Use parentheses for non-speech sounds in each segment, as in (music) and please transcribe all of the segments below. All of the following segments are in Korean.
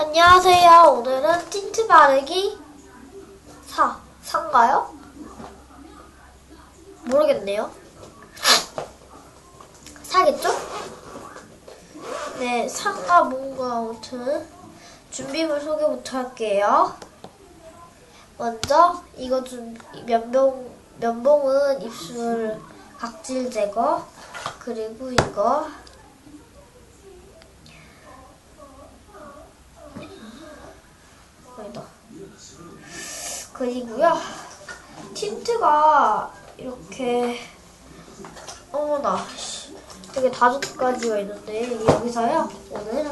안녕하세요. 오늘은 틴트 바르기 4, 4인가요? 모르겠네요. 사겠죠? 네, 상가 뭔가 아무튼 준비물 소개부터 할게요. 먼저 이거 준 면봉 면봉은 입술 각질 제거 그리고 이거 여기다 그리고요 틴트가 이렇게 어머나 씨, 되게 다섯 가지가 있는데 여기서요 오늘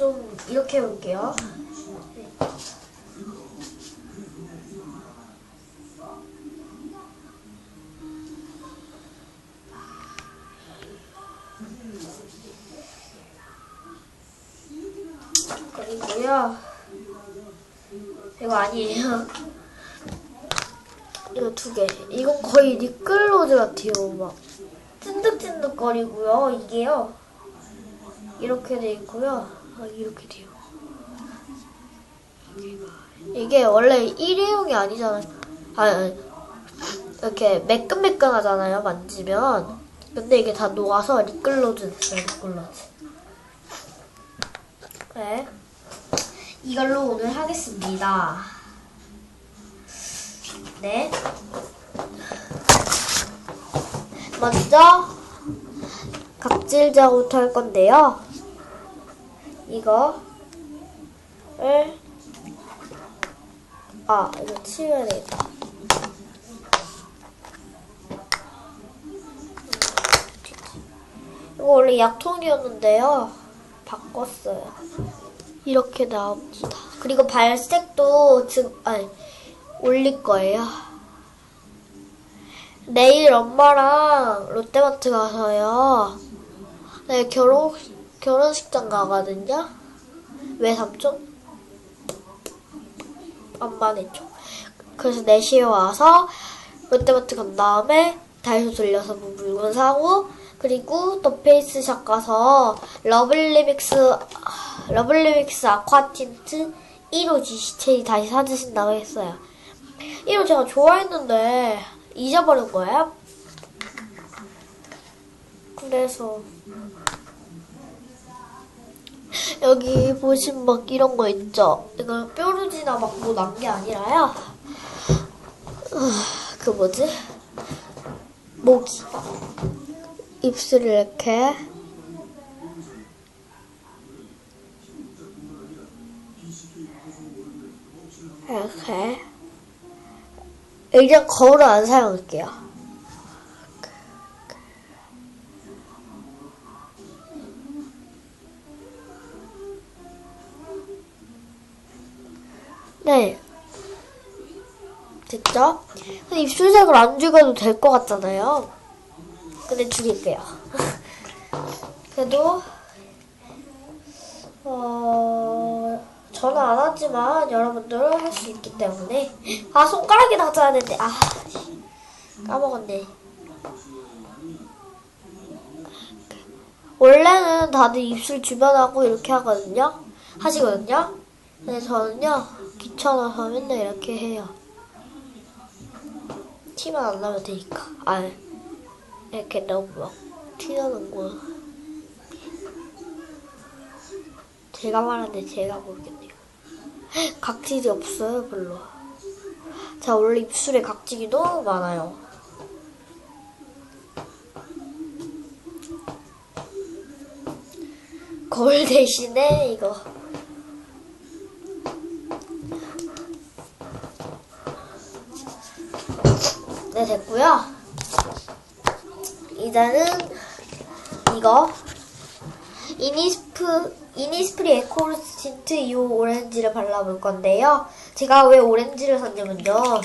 좀 이렇게 해볼게요. 그리고요 이거 아니에요. 이거 두 개. 이건 거의 리클로즈 같아요. 막 찐득찐득거리고요. 이게요. 이렇게 돼 있고요. 아, 이렇게 돼요. 이게 원래 일회용이 아니잖아요. 아니, 이렇게 매끈매끈하잖아요. 만지면. 근데 이게 다 녹아서 리클로즈 됐어요. 리클로즈. 네. 이걸로 오늘 하겠습니다. 네. 먼저 각질 제거부터 할 건데요. 이거를 아 이거 치워야 되겠다. 이거 원래 약통이었는데요. 바꿨어요. 이렇게 나옵니다. 그리고 발색도 지금 아니 올릴 거예요. 내일 엄마랑 롯데마트 가서요. 네, 결혼, 결혼식장 가거든요. 왜 삼촌? 엄마 내쪽. 그래서 4시에 와서 롯데마트 간 다음에 다이소 들려서 뭐 물건 사고, 그리고 또 페이스샵 가서 러블리믹스, 러블리믹스 아쿠아 틴트 1호 GC체이 다시 사주신다고 했어요. 1호 제가 좋아했는데 잊어버린 거예요. 그래서 여기 보시면 막 이런 거 있죠? 이거 뾰루지나 막 뭐 난 게 아니라요. 으, 그 뭐지? 모기. 입술을 이렇게 이렇게 일단 거울은 안 사용할게요. 네. 됐죠? 입술색을 안 죽여도 될 것 같잖아요. 근데 죽일게요. (laughs) 그래도, 어, 저는 안 하지만 여러분들은 할 수 있기 때문에. 아, 손가락에 닿아야 되는데. 아, 까먹었네. 원래는 다들 입술 주변하고 이렇게 하거든요. 하시거든요. 근데 저는요, 귀찮아서 맨날 이렇게 해요. 티만 안 나면 되니까. 아, 이렇게 너무 막 티나는 거. 제가 말하는데 제가 모르겠네요. 각질이 없어요, 별로. 제가 원래 입술에 각질이 너무 많아요. 거울 대신에 이거. 네, 됐고요. 이제는 이거 이니스프 이니스프리 에코루스 틴트 이 오렌지를 발라볼 건데요. 제가 왜 오렌지를 샀냐면요.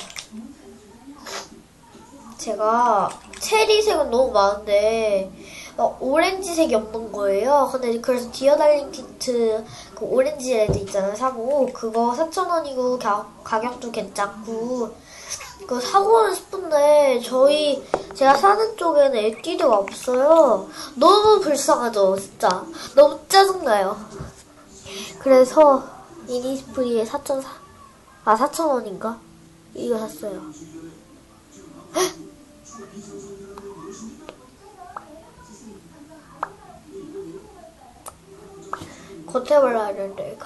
제가 체리색은 너무 많은데 어, 오렌지색이 없는 거예요. 근데 그래서 디어달링 틴트 그 오렌지 레드 있잖아요. 사고 그거 4,000원이고 가 격도 괜찮고 그 사고는 싶은데 저희 제가 사는 쪽에는 에뛰드가 없어요. 너무 불쌍하죠, 진짜. 너무 짜증나요. 그래서 이니스프리에 4,400, 아, 4,000원인가? 이거 샀어요. (gasps) 겉에 발라야 되는데, 이거.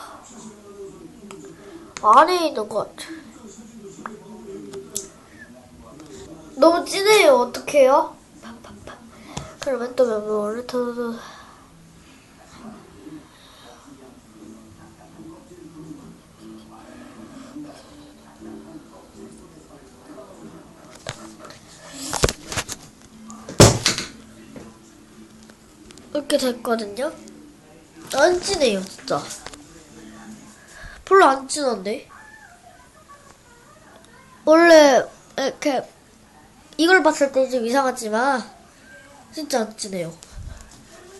안에 있는 것 같아. 너무 진해요. 어떡해요? 팍팍팍. 그러면 또 더, 더. 이렇게 됐거든요. 안 진해요, 진짜. 별로 안 진한데? 원래 이렇게 이걸 봤을 때 좀 이상하지만 진짜 안 진해요.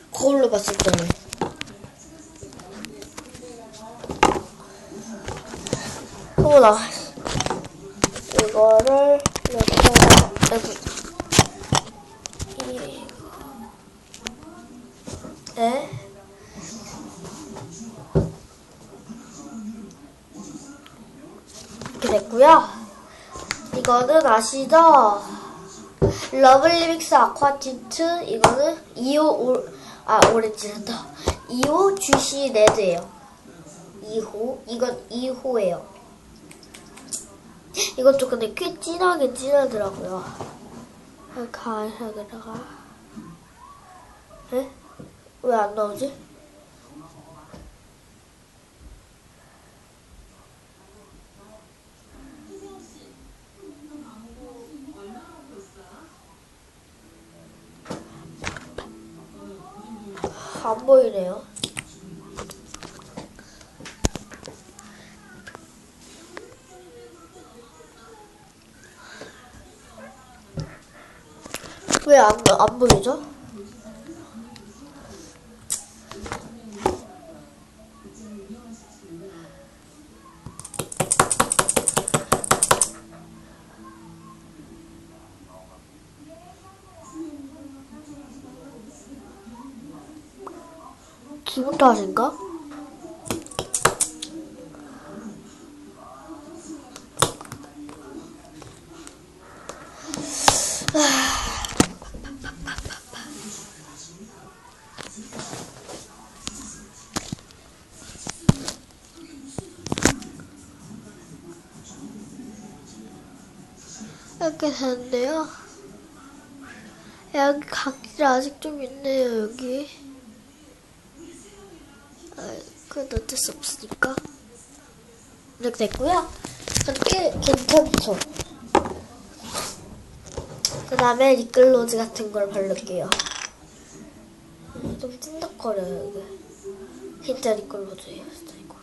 거울로 봤을 때는. 어머나. 이거를 이렇게 여기 이 네. 이렇게 됐고요. 이거는 아시죠? 러블리믹스 아쿠아 틴트 이거는 2호 오, 아 오렌지란다. 2호 주시 레드예요. 2호 이건 2호예요. 이것도 근데 꽤 진하게 진하더라고요. 가사에다가. 에? 왜 안 나오지? 안 보이네요. 왜 안 안 보이죠? 기분 탓인가? 이렇게 되는데요. 여기 각질 아직 좀 있네요, 여기. 아, 그건 어쩔 수 없으니까. 이렇게 됐고요. 그렇게 괜찮죠? 그 다음에 립글로즈 같은 걸 바를게요. 좀 찐득거려요, 이게. 진짜 립글로즈예요, 진짜 이거.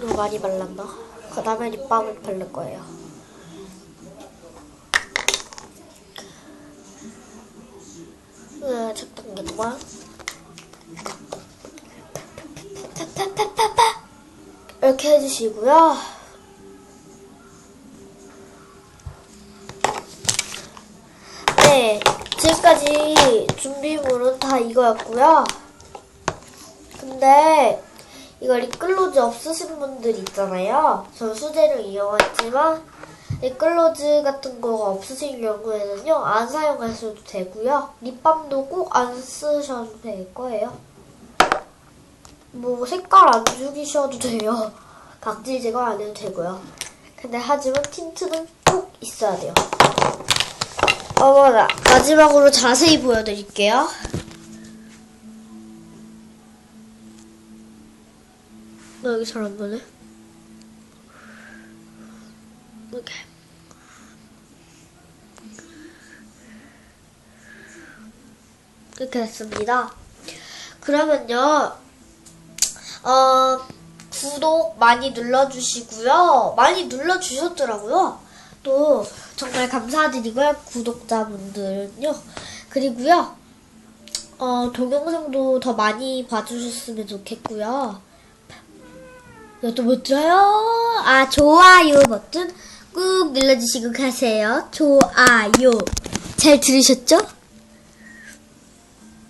너무 많이 발랐나? 그 다음에 립밤을 바를 거예요. 네, 잠깐만요. 파파파파파 이렇게 해주시고요. 네, 지금까지 준비물은 다 이거였고요. 근데 이거 립글로즈 없으신 분들 있잖아요. 전 수제를 이용했지만 립글로즈 같은 거가 없으신 경우에는요 안 사용하셔도 되고요. 립밤도 꼭 안 쓰셔도 될 거예요. 뭐 색깔 안 죽이셔도 돼요. (laughs) 각질 제거 안 해도 되고요. 근데 하지만 틴트는 꼭 있어야 돼요. 어머나 마지막으로 자세히 보여드릴게요. 나 여기 잘 안 보네. 이렇게. 이렇게 됐습니다. 그러면요, 어, 구독 많이 눌러주시고요. 많이 눌러주셨더라고요. 또 정말 감사드리고요. 구독자분들은요. 그리고요, 어, 동영상도 더 많이 봐주셨으면 좋겠고요. 이것도 못 들어요? 아, 좋아요 버튼 꾹 눌러주시고 가세요. 좋아요. 잘 들으셨죠?